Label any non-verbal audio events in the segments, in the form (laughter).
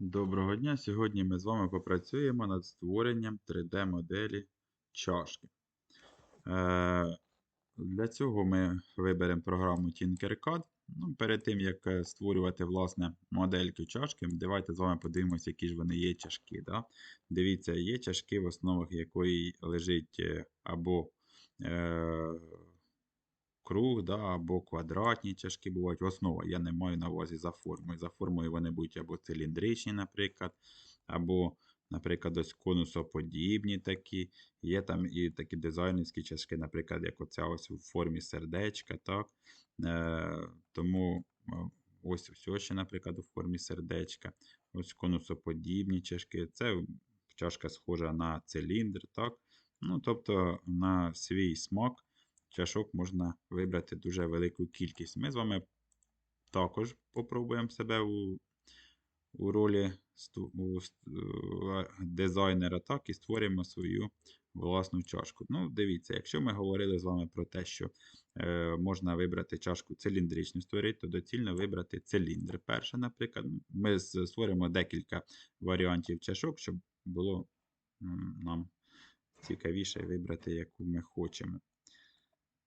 Доброго дня! Сьогодні ми з вами попрацюємо над створенням 3D-моделі чашки. Е, Для цього ми виберемо програму Tinkercad. Ну, перед тим, як е, створювати власне модельки чашки, давайте з вами подивимося, які ж вони є чашки. Да? Дивіться, є чашки, в основах якої лежить е, або круг, да, або квадратні чашки бувають. Основа я не маю на увазі за формою. За формою вони будуть або циліндричні, наприклад, або, наприклад, ось конусоподібні такі. Є там і такі дизайнерські чашки, наприклад, як оця ось у формі сердечка. так. Е, Тому е, ось ось ще, наприклад, у формі сердечка. Ось конусоподібні чашки. Це чашка схожа на циліндр. так. Ну, Тобто на свій смак чашок можна вибрати дуже велику кількість. Ми з вами також попробуємо себе у у ролі у, дизайнера, так, і створимо свою власну чашку. Ну, дивіться, якщо ми говорили з вами про те, що е, можна вибрати чашку циліндричну створити, то доцільно вибрати циліндр. Перше, наприклад, ми створимо декілька варіантів чашок, щоб було нам цікавіше вибрати, яку ми хочемо.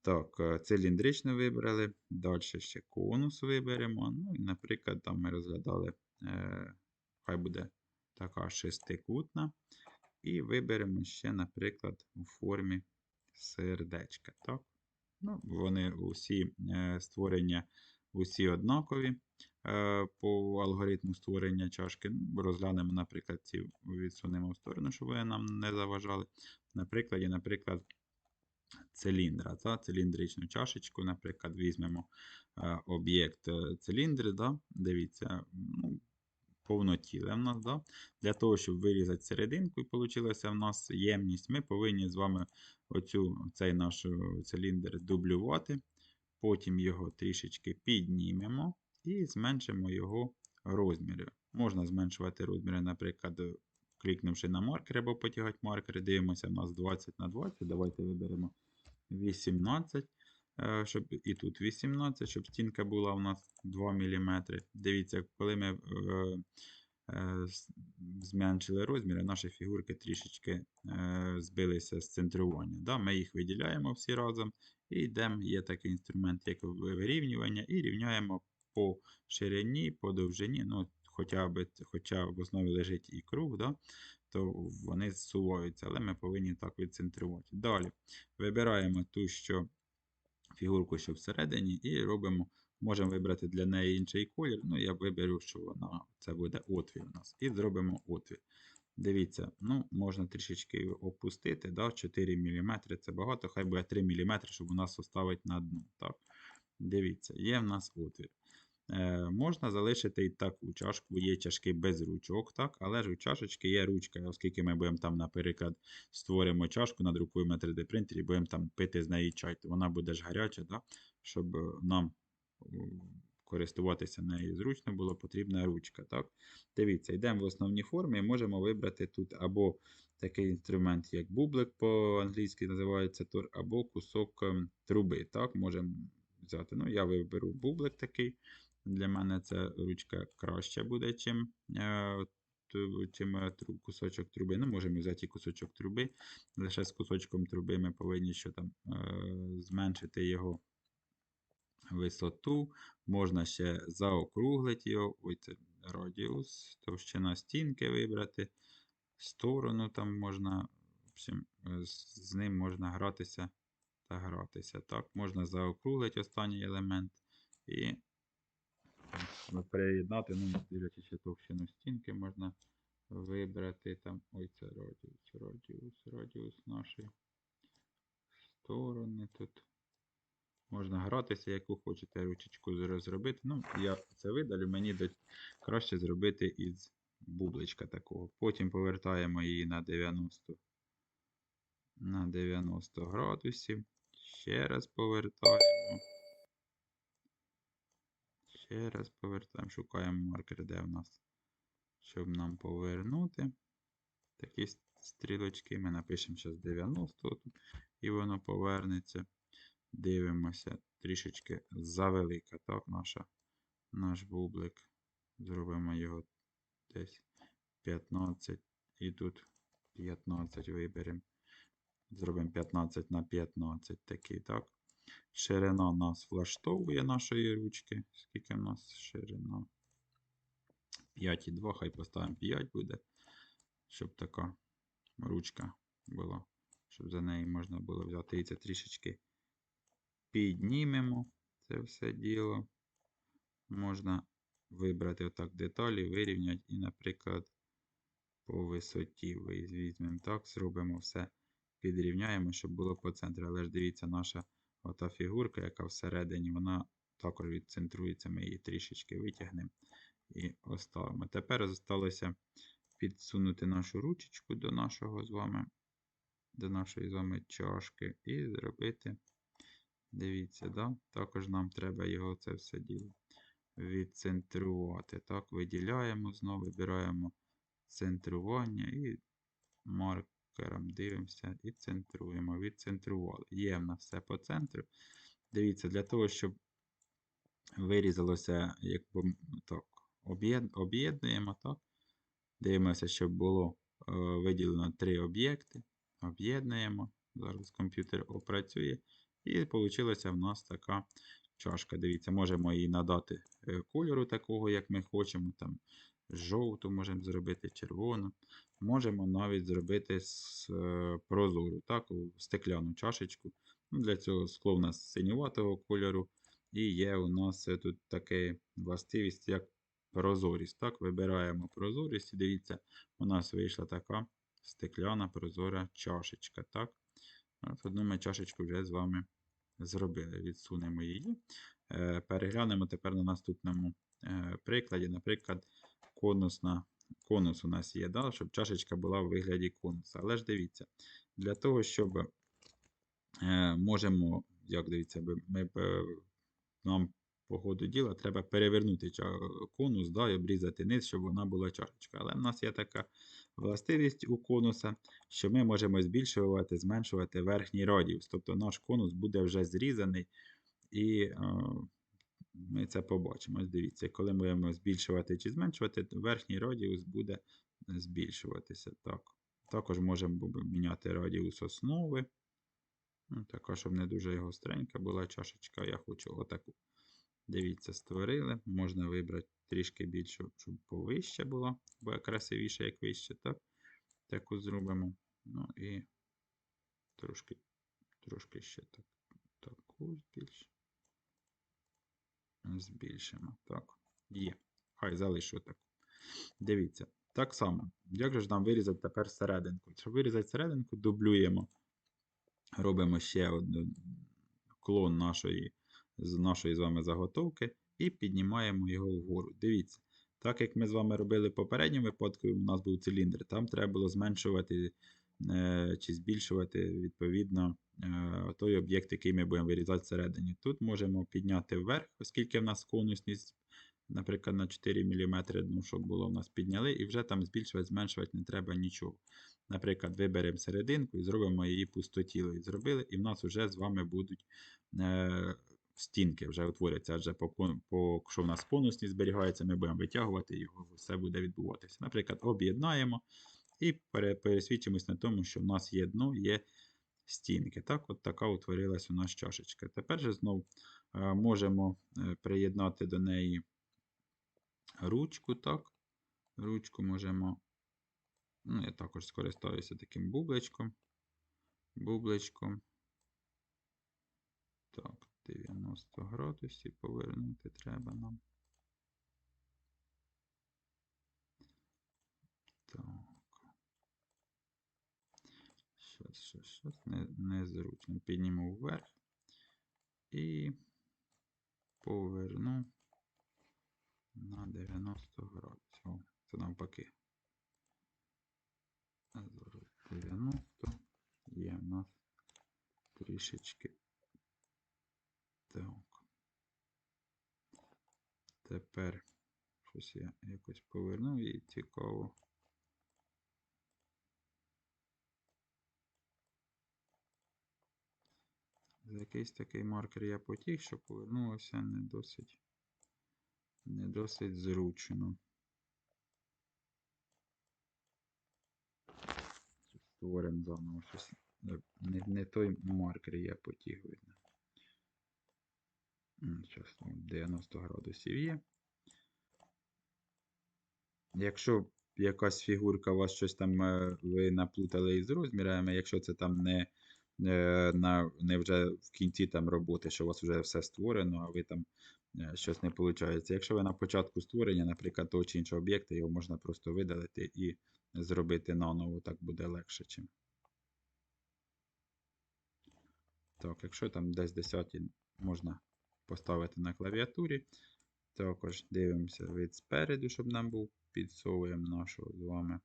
Так, е, циліндрично вибрали. Далі ще конус виберемо. Ну, наприклад, там ми розглядали, е, хай буде така шестикутна. І виберемо ще, наприклад, у формі сердечка. Так? Ну, Вони усі е, створення усі однакові е, по алгоритму створення чашки. Ну, розглянемо, наприклад, ці відсунемо в сторону, щоб вони нам не заважали. На прикладі, наприклад циліндра. Та, Циліндричну чашечку, наприклад, візьмемо е, об'єкт е, циліндри. Да? Дивіться, ну, повнотіле в нас. Да? Для того, щоб вирізати серединку, і вийшла в нас ємність, ми повинні з вами оцю, цей наш е, циліндр дублювати. Потім його трішечки піднімемо і зменшимо його розміри. Можна зменшувати розміри, наприклад, клікнувши на маркер або потягати маркери, дивимося, у нас 20 на 20. Давайте виберемо 18, е, щоб і тут 18, щоб стінка була у нас 2 мм. Дивіться, коли ми е, е, зменшили розміри, наші фігурки трішечки збилися з центрування. Да? Ми їх виділяємо всі разом і йдемо, є такий інструмент, як вирівнювання, і рівняємо по ширині, по довжині. ну, Хоча б, хоча в основі лежить і круг, да, то вони зсуваються, але ми повинні так відцентрувати. Далі вибираємо ту, що фігурку, що всередині, і робимо, можемо вибрати для неї інший колір. Ну, я виберу, що вона, це буде отвір у нас. І зробимо отвір. Дивіться, ну, можна трішечки опустити. да, 4 мм це багато, хай буде 3 мм, щоб у нас оставити на дно. Так? Дивіться, є в нас отвір. Е, Можна залишити і таку чашку, є чашки без ручок, так? але ж у чашечки є ручка, оскільки ми будемо там, наприклад, створимо чашку, надрукуємо на 3D принтері, будемо там пити з неї чай, вона буде ж гаряча, так? щоб е, нам користуватися нею зручно було, потрібна ручка. так? Дивіться, йдемо в основній формі і можемо вибрати тут або такий інструмент, як бублик, по-англійськи називається або кусок ем, труби. так? Можемо взяти. Ну, Я виберу бублик такий. Для мене ця ручка краще буде, чим е, чим е, кусочок труби. Ну, можемо взяти кусочок труби. Лише з кусочком труби ми повинні що там, е, зменшити його висоту. Можна ще заокруглити його. Ой, це радіус, товщина стінки вибрати. Сторону там можна, в общем, з ним можна гратися та гратися. Так, Можна заокруглити останній елемент. І приєднати, ну, дивлячись товщину стінки, можна вибрати там. Ой, це радіус, радіус, радіус нашої сторони тут. Можна гратися, яку хочете ручечку зробити. Ну, я це видалю, мені краще зробити із бубличка такого. Потім повертаємо її на 90 на 90 градусів. Ще раз повертаємо. Ще раз повертаємо, шукаємо маркер, де в нас, щоб нам повернути. Такі стрілочки. Ми напишемо зараз 90 тут, і воно повернеться. Дивимося трішечки завелика, так, наша, наш бублик. Зробимо його десь 15 і тут 15 виберемо. Зробимо 15 на 15 такий, так? Ширина нас влаштовує нашої ручки. Скільки в нас ширина? 5,2, хай поставимо 5 буде, щоб така ручка була, щоб за неї можна було взяти. І це трішечки піднімемо це все діло. Можна вибрати отак деталі, вирівняти і, наприклад, по висоті візьмемо так, зробимо все, підрівняємо, щоб було по центру. Але ж дивіться, наша ота фігурка, яка всередині, вона також відцентрується. Ми її трішечки витягнемо і оставимо. Тепер залишилося підсунути нашу ручечку до нашого з вами, до нашої з вами чашки і зробити. Дивіться, да? також нам треба його це все діло відцентрувати. Так, виділяємо знову, вибираємо центрування і маркером дивимося і центруємо. Відцентрували. Є в нас все по центру. Дивіться, для того, щоб вирізалося, якби так, об'єднуємо, так. Дивимося, щоб було е, виділено три об'єкти. Об'єднуємо. Зараз комп'ютер опрацює. І вийшла в нас така чашка. Дивіться, можемо її надати е, кольору такого, як ми хочемо. Там жовту можемо зробити, червону. Можемо навіть зробити з е, прозору, так, у стекляну чашечку. Ну, Для цього скло в нас синюватого кольору. І є у нас е, тут така властивість, як прозорість. Так, вибираємо прозорість і дивіться, у нас вийшла така стекляна прозора чашечка. Так? От одну ми чашечку вже з вами зробили. Відсунемо її. Е, Переглянемо тепер на наступному прикладі. Наприклад, конусна, конус у нас є, да? щоб чашечка була в вигляді конуса. Але ж дивіться, для того, щоб е, можемо, як дивіться, ми е, нам по ходу діла треба перевернути конус да, і обрізати низ, щоб вона була чашечка. Але в нас є така властивість у конуса, що ми можемо збільшувати, зменшувати верхній радіус. Тобто наш конус буде вже зрізаний, і е, ми це побачимо. Дивіться, коли ми будемо збільшувати чи зменшувати, то верхній радіус буде збільшуватися. Так. Також можемо міняти радіус основи. Ну, така, щоб не дуже гостренька була чашечка. Я хочу отаку. Дивіться, створили. Можна вибрати трішки більшу, щоб повище було, бо красивіше, як вище, так? Таку зробимо. Ну і трошки, трошки ще так. Таку збільш... збільшимо. Так. Є. Хай залишу таку. Дивіться. Так само. Як же нам вирізати тепер серединку? Щоб вирізати серединку, дублюємо. Робимо ще один клон нашої, з нашої з вами заготовки і піднімаємо його вгору. Дивіться. Так як ми з вами робили в попередньому випадку, у нас був циліндр, там треба було зменшувати чи збільшувати відповідно е, той об'єкт, який ми будемо вирізати всередині. Тут можемо підняти вверх, оскільки в нас конусність, наприклад, на 4 мм, ну, було в нас підняли, і вже там збільшувати, зменшувати не треба нічого. Наприклад, виберемо серединку і зробимо її пустотілою. Зробили, і в нас вже з вами будуть е, стінки, вже утворяться. Адже якщо в нас конусність зберігається, ми будемо витягувати його, все буде відбуватися. Наприклад, об'єднаємо і пересвідчимось на тому, що в нас є дно, є стінки. Так, от така утворилась у нас чашечка. Тепер же знов е, можемо е, приєднати до неї ручку. так. Ручку можемо. Ну, я також скористаюся таким бубличком. Бубличком. Так, 90 градусів повернути треба нам. Щас. Не, незручно. Підніму вверх і поверну на 90 градусів. Це навпаки. А 90 є в нас трішечки. Так. Тепер щось я якось повернув і цікаво. Якийсь такий маркер я потіг, що повернулося не досить, не досить зручно. Створимо заново щось. Не не той маркер я потіг видно. Зараз 90 ну, градусів є. Якщо якась фігурка у вас щось там е, ви наплутали із розмірами, якщо це там не на, не вже в кінці там роботи, що у вас вже все створено, а ви там е, щось не виходить. Якщо ви на початку створення, наприклад, того чи іншого об'єкта, його можна просто видалити і зробити наново, так буде легше. Чим. Так, якщо там десь 10 можна поставити на клавіатурі. Також дивимося вид спереду, щоб нам був. Підсовуємо нашу з вами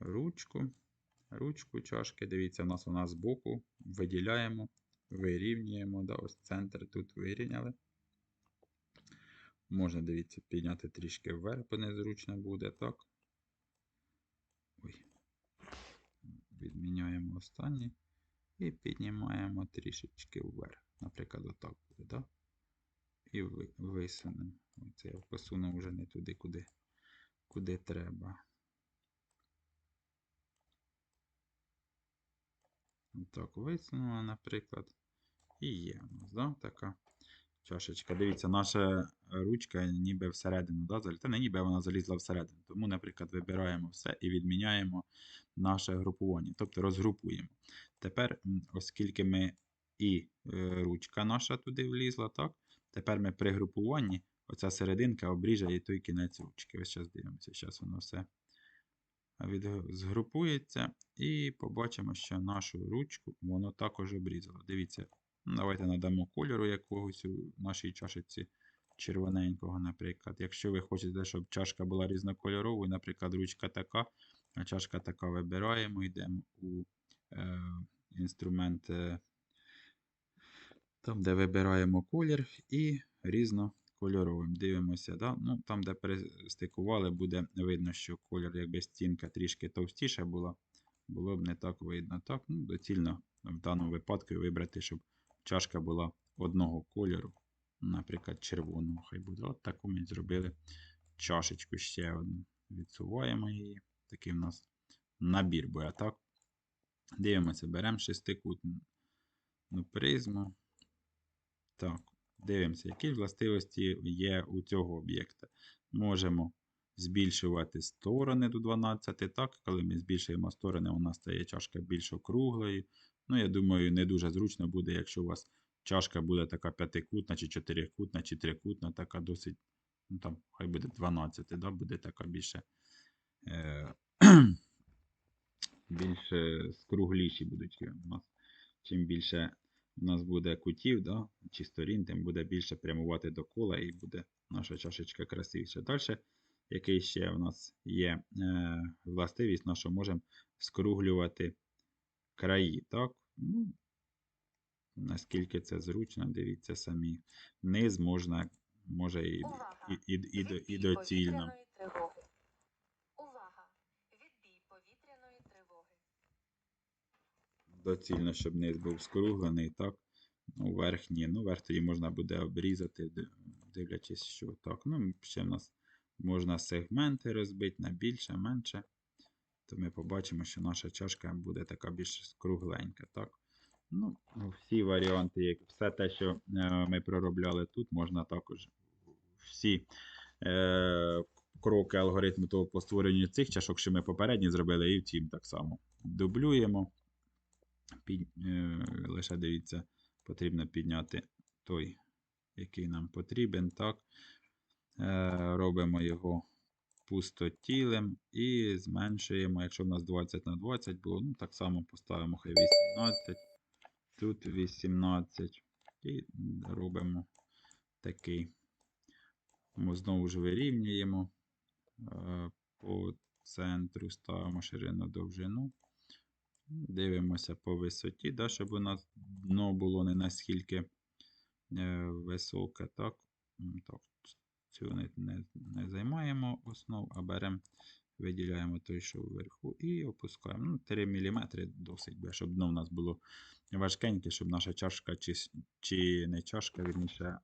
ручку. Ручку чашки. Дивіться, у нас вона збоку. Виділяємо, вирівнюємо. Да, ось центр тут вирівняли. Можна, дивіться, підняти трішки вверх, бо незручно буде, так. Ой. Відміняємо останній. І піднімаємо трішечки вверх. Наприклад, отак буде, так? І ви- висунемо. Оце я посунув вже не туди, куди, куди треба. Так, висунула, наприклад. І є у нас, да, така чашечка. Дивіться, наша ручка ніби всередину, да, залізла. Не ніби вона залізла всередину. Тому, наприклад, вибираємо все і відміняємо наше групування. Тобто розгрупуємо. Тепер, оскільки ми і е, ручка наша туди влізла, так? Тепер ми при групуванні, оця серединка обріже і той кінець ручки. Ось зараз дивимося, зараз воно все згрупується. І побачимо, що нашу ручку воно також обрізало. Дивіться, давайте надамо кольору якогось у нашій чашечці червоненького, наприклад. Якщо ви хочете, щоб чашка була різнокольоровою, наприклад, ручка така, а чашка така вибираємо, йдемо у е, інструмент, е, там, де вибираємо колір і різнокольоровим. Дивимося, да? ну, там, де перестикували, буде видно, що колір, якби стінка трішки товстіша була, було б не так видно. Так, ну, доцільно в даному випадку вибрати, щоб чашка була одного кольору, наприклад, червоного. Хай буде. От таку ми зробили чашечку ще одну. Відсуваємо її. Такий в нас набір буде, так? Дивимося, беремо шестикутну призму. Так, дивимося, які властивості є у цього об'єкта. Можемо збільшувати сторони до 12. Так, коли ми збільшуємо сторони, у нас стає чашка більш округлою. Ну, я думаю, не дуже зручно буде, якщо у вас чашка буде така п'ятикутна, чи чотирикутна, чи трикутна, така досить, ну там, хай буде 12, да, буде така більше. Е- (clears throat) більше скругліші будуть у нас. Чим більше у нас буде кутів, да, чи сторін, тим буде більше прямувати до кола і буде наша чашечка красивіша. Далі, який ще у нас є е, властивість, наша можемо скруглювати краї. Так? Ну, наскільки це зручно, дивіться самі. Низ можна, може і, і, і, і, і Відбій доцільно. Доцільно, щоб низ був скруглений, так? Ну, верх. Ну, верх тоді можна буде обрізати, дивлячись, що так. Ну, ще в нас можна сегменти розбити на більше, менше. То ми побачимо, що наша чашка буде така більш скругленька, так? Ну, всі варіанти, як все те, що е, ми проробляли тут, можна також всі е, кроки алгоритму того по створенню цих чашок, що ми попередні зробили, і в цім так само. Дублюємо. Під, е, лише дивіться, потрібно підняти той, який нам потрібен. Так. Е, робимо його пустотілим і зменшуємо, якщо в нас 20 на 20 було, ну так само поставимо хай 18, тут 18 і робимо такий. Ми знову ж вирівнюємо е, по центру, ставимо ширину довжину. Дивимося по висоті, да, щоб у нас дно було не наскільки е, високе. Так, так цю не, не, не займаємо основ, а беремо, виділяємо той, що вверху, і опускаємо. Ну, 3 мм досить, би, щоб дно у нас було важкеньке, щоб наша чашка чи, чи не чашка, вірніше,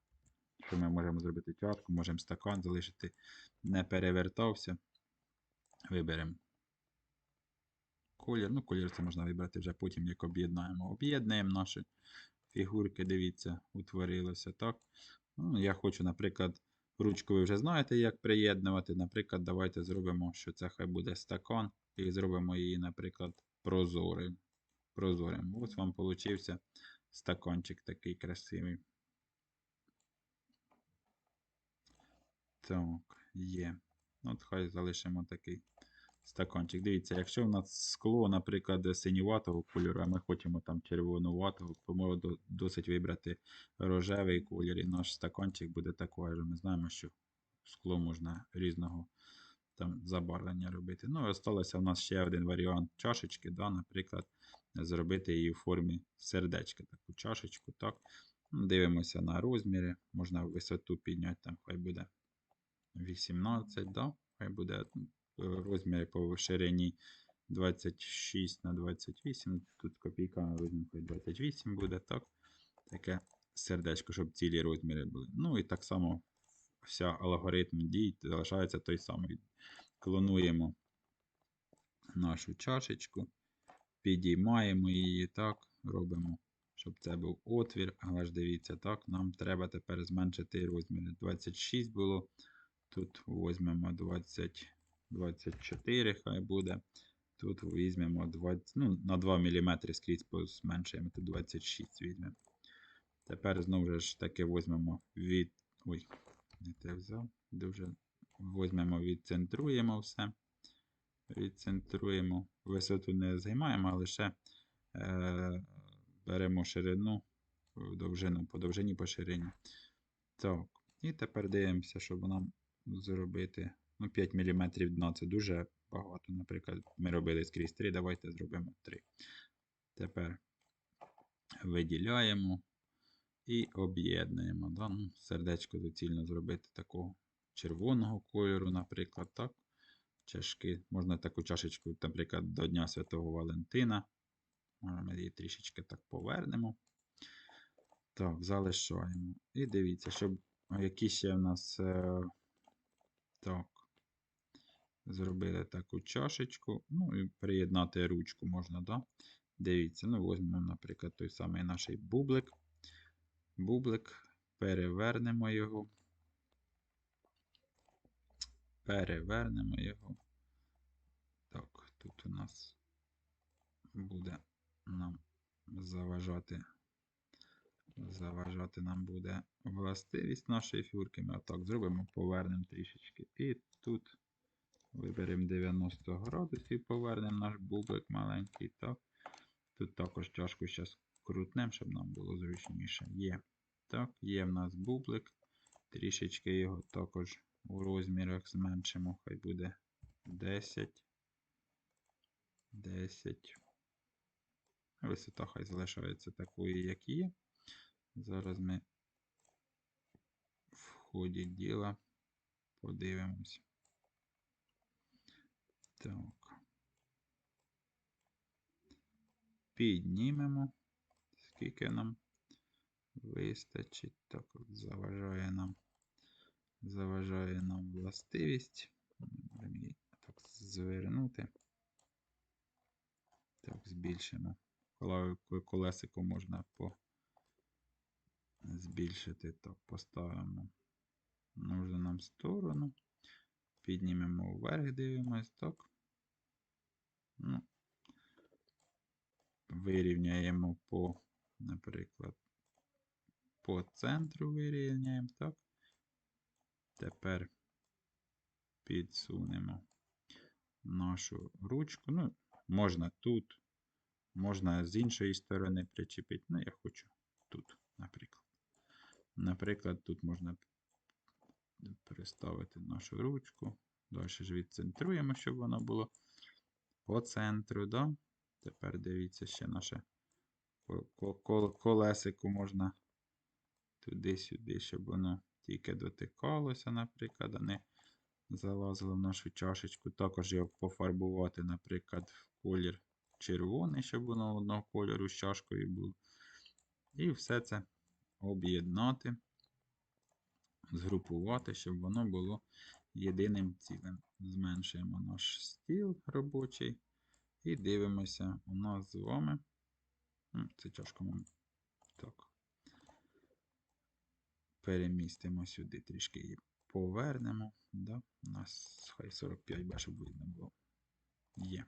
що ми можемо зробити чашку, можемо стакан залишити, не перевертався. Виберемо колір. Ну, колір це можна вибрати вже потім, як об'єднаємо. Об'єднуємо наші фігурки, дивіться, утворилося, так? Ну, я хочу, наприклад, ручку ви вже знаєте, як приєднувати. Наприклад, давайте зробимо, що це хай буде стакан, і зробимо її, наприклад, прозорим. Прозорим. Ось вам получився стаканчик такий красивий. Так, є. От хай залишимо такий стаканчик. Дивіться, якщо в нас скло, наприклад, синюватого кольору, а ми хочемо там червонуватого, то можна до- досить вибрати рожевий колір, і наш стаканчик буде такий. Ми знаємо, що скло можна різного там забарвлення робити. Ну, і осталося у нас ще один варіант чашечки, да, наприклад, зробити її в формі сердечка, таку чашечку. так. Дивимося на розміри, можна висоту підняти, там хай буде 18, да? хай буде м, розміри по ширині 26 на 28. Тут копійка розмір 28 буде, так? Таке сердечко, щоб цілі розміри були. Ну і так само вся алгоритм дій залишається той самий. Клонуємо нашу чашечку, підіймаємо її так, робимо, щоб це був отвір. Але ж дивіться, так, нам треба тепер зменшити розміри. 26 було. Тут візьмемо 20, 24, хай буде. Тут візьмемо 20, ну, на 2 мм скрізь зменшуємо, тут 26 візьмемо. Тепер знову ж таки візьмемо від. Ой, не те взяв. Дуже візьмемо, відцентруємо все. Відцентруємо. Висоту не займаємо, а лише е, беремо ширину, довжину, по довжині по ширині. Так. І тепер дивимося, щоб нам зробити. Ну, 5 мм дна це дуже багато. Наприклад, ми робили скрізь 3, давайте зробимо 3. Тепер виділяємо і об'єднуємо. Да? Ну, сердечко доцільно зробити такого червоного кольору, наприклад, так. Чашки. Можна таку чашечку, наприклад, до Дня Святого Валентина. Ми її трішечки так повернемо. Так, залишаємо. І дивіться, щоб які ще в нас. Е, так. Зробили таку чашечку. Ну і приєднати ручку можна, да? Дивіться, ну візьмемо, наприклад, той самий наш бублик. Бублик. Перевернемо його. Перевернемо його. Так, тут у нас буде нам заважати. Заважати нам буде властивість нашої фігурки. Ми отак зробимо, повернемо трішечки. І тут виберемо 90 градусів, повернемо наш бублик маленький. Так. Тут також чашку зараз крутнемо, щоб нам було зручніше. Є. Так, є в нас бублик. Трішечки його також у розмірах зменшимо. Хай буде 10. 10. Висота хай залишається такою, як є. Зараз ми в ході діла подивимось. Так. Піднімемо, скільки нам вистачить. Так, заважає нам, заважає нам властивість. Будемо її так звернути. Так, збільшимо. Колесико можна по збільшити, так, поставимо нужну нам сторону. Піднімемо вверх, дивимось, так. Ну, вирівняємо по, наприклад, по центру вирівняємо, так. Тепер підсунемо нашу ручку. Ну, можна тут, можна з іншої сторони причепити. Ну, я хочу тут, наприклад. Наприклад, тут можна переставити нашу ручку. Далі ж відцентруємо, щоб воно було по центру. Да? Тепер дивіться ще наше колесику можна туди-сюди, щоб воно тільки дотикалося, наприклад, а не залазило в нашу чашечку. Також його пофарбувати, наприклад, в колір червоний, щоб воно одного кольору з чашкою було. І все це об'єднати, згрупувати, щоб воно було єдиним цілим. Зменшуємо наш стіл робочий. І дивимося, у нас з вами. Це чашка мам. Так. Перемістимо сюди, трішки її повернемо. Да? У нас хай 45 більше видно було. Є.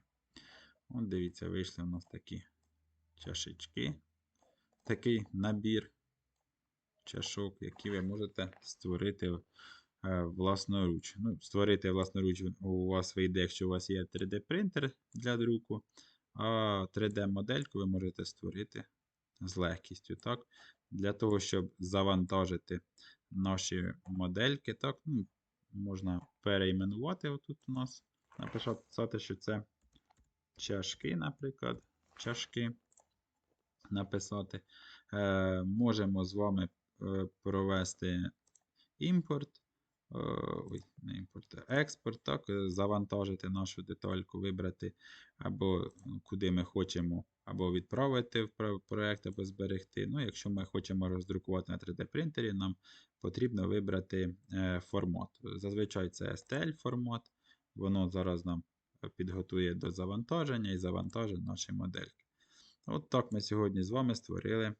От дивіться, вийшли у нас такі чашечки. Такий набір чашок, які ви можете створити власноруч. Ну, створити власноруч у вас вийде, якщо у вас є 3D-принтер для друку, а 3D-модельку ви можете створити з легкістю. Так? Для того, щоб завантажити наші модельки, так, ну, можна перейменувати отут у нас. Написати, що це чашки, наприклад. Чашки написати. Е, можемо з вами е, провести імпорт. Е, Ой, не імпорт, експорт, так, е, завантажити нашу детальку, вибрати або ну, куди ми хочемо, або відправити в про- проект, або зберегти. Ну, якщо ми хочемо роздрукувати на 3D принтері, нам потрібно вибрати е, формат. Зазвичай це STL формат. Воно зараз нам підготує до завантаження і завантажить наші модельки. От так ми сьогодні з вами створили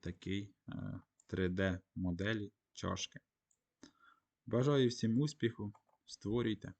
такий е, 3D моделі чашки. Бажаю всім успіху, створюйте.